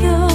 켜